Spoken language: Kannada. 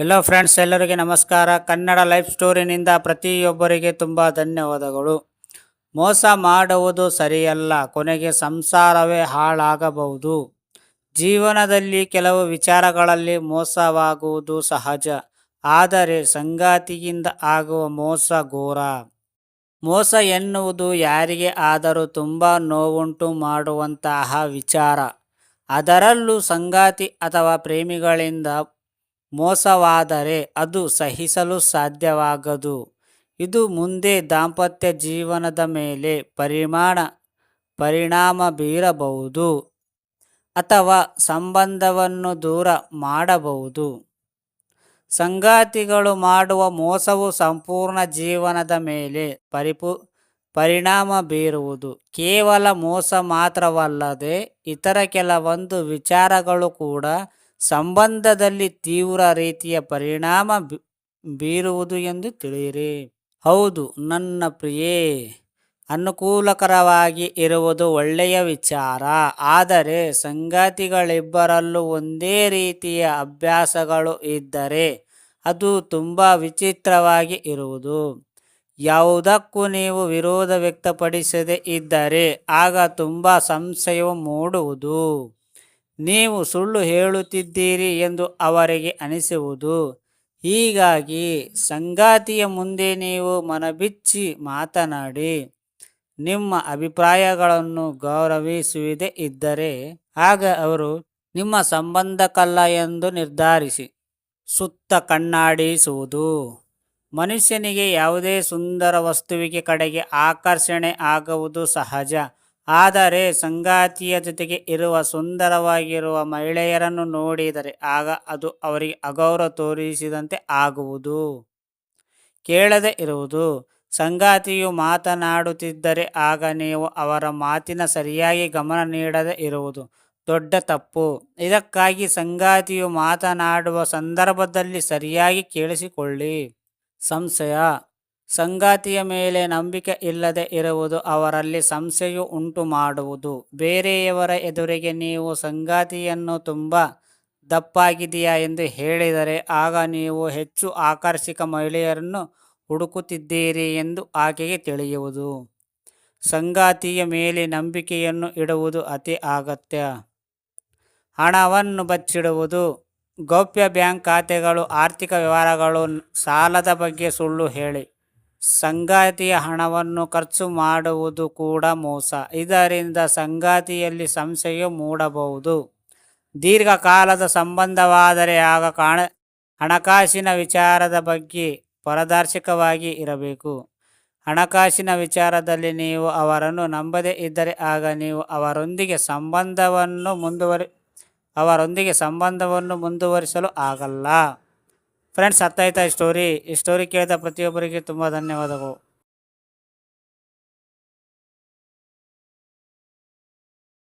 ಎಲ್ಲೋ ಫ್ರೆಂಡ್ಸ್ ಎಲ್ಲರಿಗೆ ನಮಸ್ಕಾರ. ಕನ್ನಡ ಲೈಫ್ ಸ್ಟೋರಿನಿಂದ ಪ್ರತಿಯೊಬ್ಬರಿಗೆ ತುಂಬ ಧನ್ಯವಾದಗಳು. ಮೋಸ ಮಾಡುವುದು ಸರಿಯಲ್ಲ. ಕೊನೆಗೆ ಸಂಸಾರವೇ ಹಾಳಾಗಬಹುದು. ಜೀವನದಲ್ಲಿ ಕೆಲವು ವಿಚಾರಗಳಲ್ಲಿ ಮೋಸವಾಗುವುದು ಸಹಜ. ಆದರೆ ಸಂಗಾತಿಯಿಂದ ಆಗುವ ಮೋಸ ಘೋರ. ಮೋಸ ಎನ್ನುವುದು ಯಾರಿಗೆ ಆದರೂ ತುಂಬ ನೋವುಂಟು ಮಾಡುವಂತಹ ವಿಚಾರ. ಅದರಲ್ಲೂ ಸಂಗಾತಿ ಅಥವಾ ಪ್ರೇಮಿಗಳಿಂದ ಮೋಸವಾದರೆ ಅದು ಸಹಿಸಲು ಸಾಧ್ಯವಾಗದು. ಇದು ಮುಂದೆ ದಾಂಪತ್ಯ ಜೀವನದ ಮೇಲೆ ಪರಿಮಾಣ, ಪರಿಣಾಮ ಬೀರಬಹುದು ಅಥವಾ ಸಂಬಂಧವನ್ನು ದೂರ ಮಾಡಬಹುದು. ಸಂಗಾತಿಗಳು ಮಾಡುವ ಮೋಸವು ಸಂಪೂರ್ಣ ಜೀವನದ ಮೇಲೆ ಪರಿಪು, ಪರಿಣಾಮ ಬೀರುವುದು. ಕೇವಲ ಮೋಸ ಮಾತ್ರವಲ್ಲದೆ ಇತರ ಕೆಲವೊಂದು ವಿಚಾರಗಳು ಕೂಡ ಸಂಬಂಧದಲ್ಲಿ ತೀವ್ರ ರೀತಿಯ ಪರಿಣಾಮ ಬೀರುವುದು ಎಂದು ತಿಳಿಯಿರಿ. ಹೌದು, ನನ್ನ ಪ್ರಿಯೇ, ಅನುಕೂಲಕರವಾಗಿ ಇರುವುದು ಒಳ್ಳೆಯ ವಿಚಾರ. ಆದರೆ ಸಂಗಾತಿಗಳಿಬ್ಬರಲ್ಲೂ ಒಂದೇ ರೀತಿಯ ಅಭ್ಯಾಸಗಳು ಇದ್ದರೆ ಅದು ತುಂಬ ವಿಚಿತ್ರವಾಗಿ ಇರುವುದು. ಯಾವುದಕ್ಕೂ ನೀವು ವಿರೋಧ ವ್ಯಕ್ತಪಡಿಸದೇ ಇದ್ದರೆ ಆಗ ತುಂಬ ಸಂಶಯವು ಮೂಡುವುದು. ನೀವು ಸುಳ್ಳು ಹೇಳುತ್ತಿದ್ದೀರಿ ಎಂದು ಅವರಿಗೆ ಅನಿಸುವುದು. ಹೀಗಾಗಿ ಸಂಗಾತಿಯ ಮುಂದೆ ನೀವು ಮನಬಿಚ್ಚಿ ಮಾತನಾಡಿ. ನಿಮ್ಮ ಅಭಿಪ್ರಾಯಗಳನ್ನು ಗೌರವಿಸುವುದೇ ಇದ್ದರೆ ಆಗ ಅವರು ನಿಮ್ಮ ಸಂಬಂಧಕ್ಕಲ್ಲ ಎಂದು ನಿರ್ಧರಿಸಿ ಸುತ್ತ ಕಣ್ಣಾಡಿಸುವುದು. ಮನುಷ್ಯನಿಗೆ ಯಾವುದೇ ಸುಂದರ ವಸ್ತುವಿಗೆ ಕಡೆಗೆ ಆಕರ್ಷಣೆ ಆಗುವುದು ಸಹಜ. ಆದರೆ ಸಂಗಾತಿಯ ಜೊತೆಗೆ ಇರುವ ಸುಂದರವಾಗಿರುವ ಮಹಿಳೆಯರನ್ನು ನೋಡಿದರೆ ಆಗ ಅದು ಅವರಿಗೆ ಅಗೌರವ ತೋರಿಸಿದಂತೆ ಆಗುವುದು. ಕೇಳದೆ ಇರುವುದು, ಸಂಗಾತಿಯು ಮಾತನಾಡುತ್ತಿದ್ದರೆ ಆಗ ನೀವು ಅವರ ಮಾತಿನ ಸರಿಯಾಗಿ ಗಮನ ನೀಡದೆ ಇರುವುದು ದೊಡ್ಡ ತಪ್ಪು. ಇದಕ್ಕಾಗಿ ಸಂಗಾತಿಯು ಮಾತನಾಡುವ ಸಂದರ್ಭದಲ್ಲಿ ಸರಿಯಾಗಿ ಕೇಳಿಸಿಕೊಳ್ಳಿ. ಸಂಶಯ ಸಂಗಾತಿಯ ಮೇಲೆ ನಂಬಿಕೆ ಇಲ್ಲದೆ ಇರುವುದು ಅವರಲ್ಲಿ ಸಂಶಯ ಉಂಟು ಮಾಡುವುದು ಬೇರೆಯವರ ಎದುರಿಗೆ ನೀವು ಸಂಗಾತಿಯನ್ನು ತುಂಬ ದಪ್ಪಾಗಿದೆಯಾ ಎಂದು ಹೇಳಿದರೆ ಆಗ ನೀವು ಹೆಚ್ಚು ಆಕರ್ಷಕ ಮಹಿಳೆಯರನ್ನು ಹುಡುಕುತ್ತಿದ್ದೀರಿ ಎಂದು ಆಕೆಗೆ ತಿಳಿಯುವುದು. ಸಂಗಾತಿಯ ಮೇಲೆ ನಂಬಿಕೆಯನ್ನು ಇಡುವುದು ಅತಿ ಅಗತ್ಯ. ಹಣವನ್ನು ಬಚ್ಚಿಡುವುದು. ಗೌಪ್ಯ ಬ್ಯಾಂಕ್ ಖಾತೆಗಳು, ಆರ್ಥಿಕ ವ್ಯವಹಾರಗಳು, ಸಾಲದ ಬಗ್ಗೆ ಸುಳ್ಳು ಹೇಳಿ. ಸಂಗಾತಿಯ ಹಣವನ್ನು ಖರ್ಚು ಮಾಡುವುದು ಕೂಡ ಮೋಸ. ಇದರಿಂದ ಸಂಗಾತಿಯಲ್ಲಿ ಸಂಶಯ ಮೂಡಬಹುದು. ದೀರ್ಘಕಾಲದ ಸಂಬಂಧವಾದರೆ ಆಗ ಕಾಣ, ಹಣಕಾಸಿನ ವಿಚಾರದ ಬಗ್ಗೆ ಪಾರದರ್ಶಕವಾಗಿ ಇರಬೇಕು. ಹಣಕಾಸಿನ ವಿಚಾರದಲ್ಲಿ ನೀವು ಅವರನ್ನು ನಂಬದೇ ಇದ್ದರೆ ಆಗ ನೀವು ಅವರೊಂದಿಗೆ ಸಂಬಂಧವನ್ನು ಮುಂದುವರಿ, ಅವರೊಂದಿಗೆ ಸಂಬಂಧವನ್ನು ಮುಂದುವರಿಸಲು ಆಗಲ್ಲ. ಫ್ರೆಂಡ್ಸ್ ಅರ್ಥ ಆಯ್ತಾ ಈ ಸ್ಟೋರಿ ಈ ಸ್ಟೋರಿ ಕೇಳಿದ ಪ್ರತಿಯೊಬ್ಬರಿಗೆ ತುಂಬ ಧನ್ಯವಾದಗಳು.